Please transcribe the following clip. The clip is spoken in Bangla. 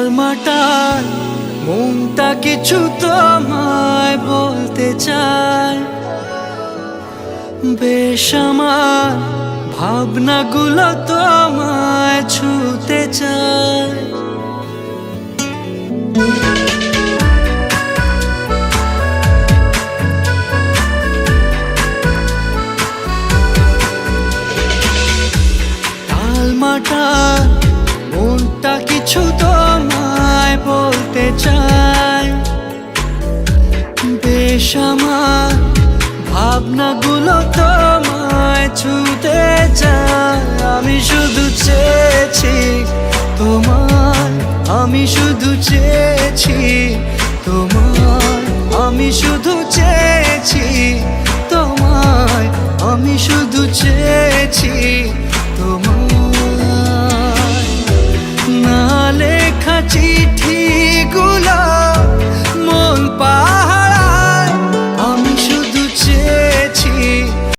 টালমাটাল মনটা কিছু তোমায় বলতে চায় বেশ আমার ভাবনাগুলো তোমায় ছুতে চায় টালমাটাল মনটা বেশ আমার। ভাবনাগুলো তোমায় ছুতে চায়। আমি শুধু চেয়েছি তোমার আমি শুধু চেয়েছি তোমার আমি শুধু চেয়েছি তোমায়, আমি শুধু চেয়েছি